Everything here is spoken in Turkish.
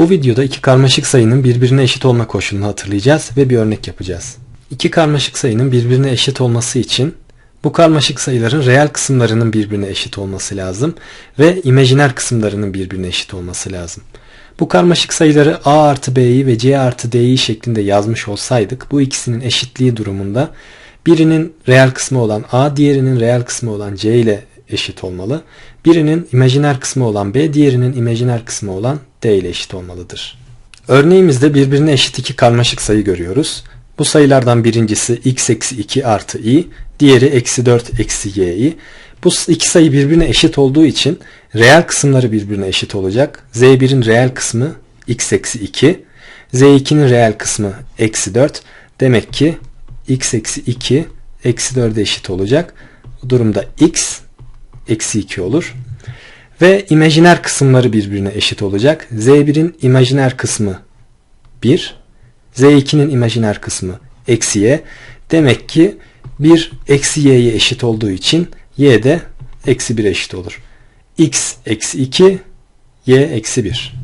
Bu videoda iki karmaşık sayının birbirine eşit olma koşulunu hatırlayacağız ve bir örnek yapacağız. İki karmaşık sayının birbirine eşit olması için bu karmaşık sayıların reel kısımlarının birbirine eşit olması lazım ve imajiner kısımlarının birbirine eşit olması lazım. Bu karmaşık sayıları a artı b'yi ve c artı d'yi şeklinde yazmış olsaydık bu ikisinin eşitliği durumunda birinin reel kısmı olan a diğerinin reel kısmı olan c ile eşit olmalı. Birinin imajiner kısmı olan b diğerinin imajiner kısmı olan d ile eşit olmalıdır. Örneğimizde birbirine eşit iki karmaşık sayı görüyoruz. Bu sayılardan birincisi x eksi 2 artı i, diğeri eksi 4 eksi y'i. Bu iki sayı birbirine eşit olduğu için reel kısımları birbirine eşit olacak. z1'in reel kısmı x eksi 2, z2'nin reel kısmı eksi 4. Demek ki x eksi 2 eksi 4'e eşit olacak. Bu durumda x eksi 2 olur. Ve imajiner kısımları birbirine eşit olacak. z1'in imajiner kısmı 1, z2'nin imajiner kısmı eksi y. Demek ki 1 eksi y'ye eşit olduğu için y de eksi 1 eşit olur. x eksi 2, y eksi 1.